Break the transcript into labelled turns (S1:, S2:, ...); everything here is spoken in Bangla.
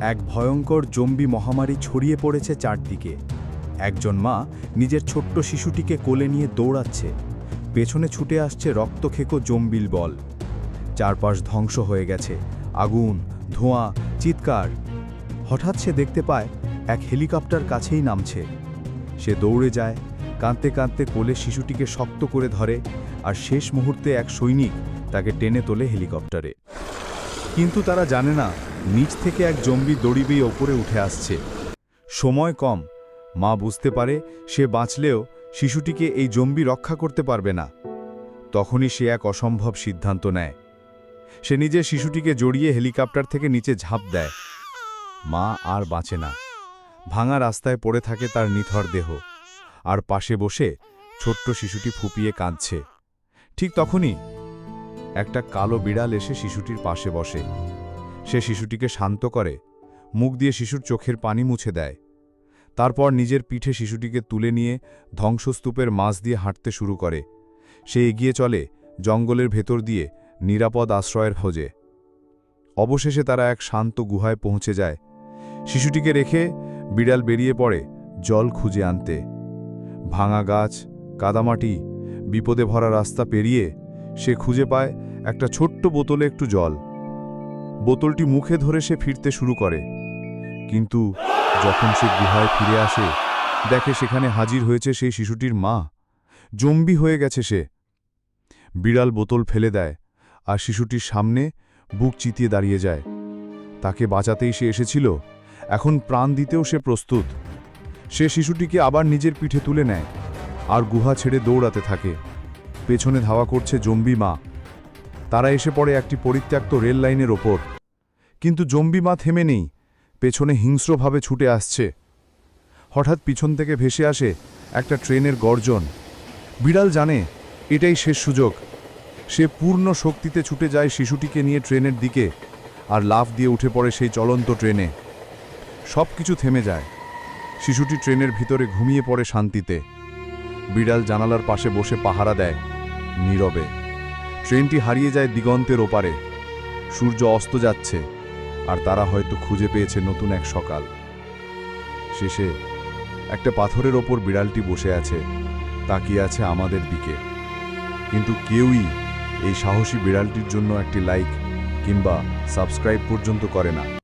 S1: এক ভয়ঙ্কর জম্বি মহামারী ছড়িয়ে পড়েছে চারদিকে। একজন মা নিজের ছোট্ট শিশুটিকে কোলে নিয়ে দৌড়াচ্ছে। পেছনে ছুটে আসছে রক্তখেকো জম্বিল বল। চারপাশ ধ্বংস হয়ে গেছে। আগুন, ধোঁয়া, চিৎকার। হঠাৎ সে দেখতে পায় এক হেলিকপ্টার কাছেই নামছে। সে দৌড়ে যায়, কাঁদতে কাঁদতে কোলে শিশুটিকে শক্ত করে ধরে আর শেষ মুহূর্তে এক সৈনিক তাকে টেনে তোলে হেলিকপ্টারে। কিন্তু তারা জানে না, নিচ থেকে এক জম্বি দড়ি বেয়ে ওপরে উঠে আসছে। সময় কম। মা বুঝতে পারে, সে বাঁচলেও শিশুটিকে এই জম্বি রক্ষা করতে পারবে না। তখনই সে এক অসম্ভব সিদ্ধান্ত নেয়। সে নিজে শিশুটিকে জড়িয়ে হেলিকপ্টার থেকে নিচে ঝাঁপ দেয়। মা আর বাঁচে না। ভাঙা রাস্তায় পড়ে থাকে তার নিথর দেহ। আর পাশে বসে ছোট্ট শিশুটি ফুপিয়ে কাঁদছে। ঠিক তখনই একটা কালো বিড়াল এসে শিশুটির পাশে বসে। সে শিশুটিকে শান্ত করে, মুখ দিয়ে শিশুর চোখের পানি মুছে দেয়। তারপর নিজের পিঠে শিশুটিকে তুলে নিয়ে ধ্বংসস্তূপের মাছ দিয়ে হাঁটতে শুরু করে। সে এগিয়ে চলে জঙ্গলের ভেতর দিয়ে নিরাপদ আশ্রয়ের খোঁজে। অবশেষে তারা এক শান্ত গুহায় পৌঁছে যায়। শিশুটিকে রেখে বিড়াল বেরিয়ে পড়ে জল খুঁজে আনতে। ভাঙা গাছ, কাদামাটি, বিপদে ভরা রাস্তা পেরিয়ে সে খুঁজে পায় একটা ছোট্ট বোতলে একটু জল। বোতলটি মুখে ধরে সে ফিরতে শুরু করে। কিন্তু যখন সে গুহায় ফিরে আসে, দেখে সেখানে হাজির হয়েছে সেই শিশুটির মা। জম্বি হয়ে গেছে সে। বিড়াল বোতল ফেলে দেয় আর শিশুটির সামনে বুক চিতিয়ে দাঁড়িয়ে যায়। তাকে বাঁচাতেই সে এসেছিল। এখন প্রাণ দিতেও সে প্রস্তুত। সে শিশুটিকে আবার নিজের পিঠে তুলে নেয় আর গুহা ছেড়ে দৌড়াতে থাকে। পেছনে ধাওয়া করছে জম্বি মা। তারা এসে পড়ে একটি পরিত্যক্ত রেল লাইনের ওপর। কিন্তু জম্বি মা থেমে নেই, পেছনে হিংস্রভাবে ছুটে আসছে। হঠাৎ পিছন থেকে ভেসে আসে একটা ট্রেনের গর্জন। বিড়াল জানে, এটাই শেষ সুযোগ। সে পূর্ণ শক্তিতে ছুটে যায় শিশুটিকে নিয়ে ট্রেনের দিকে আর লাফ দিয়ে উঠে পড়ে সেই চলন্ত ট্রেনে। সব কিছু থেমে যায়। শিশুটি ট্রেনের ভিতরে ঘুমিয়ে পড়ে শান্তিতে। বিড়াল জানালার পাশে বসে পাহারা দেয়। নীরবে। ট্রেনটি হারিয়ে যায় দিগন্তের ওপারে। সূর্য অস্ত যাচ্ছে, আর তারা হয়তো খুঁজে পেয়েছে নতুন এক সকাল। শেষে একটা পাথরের ওপর বিড়ালটি বসে আছে, তাকিয়ে আছে আমাদের দিকে। কিন্তু কেউই এই সাহসী বিড়ালটির জন্য একটি লাইক কিংবা সাবস্ক্রাইব পর্যন্ত করে না।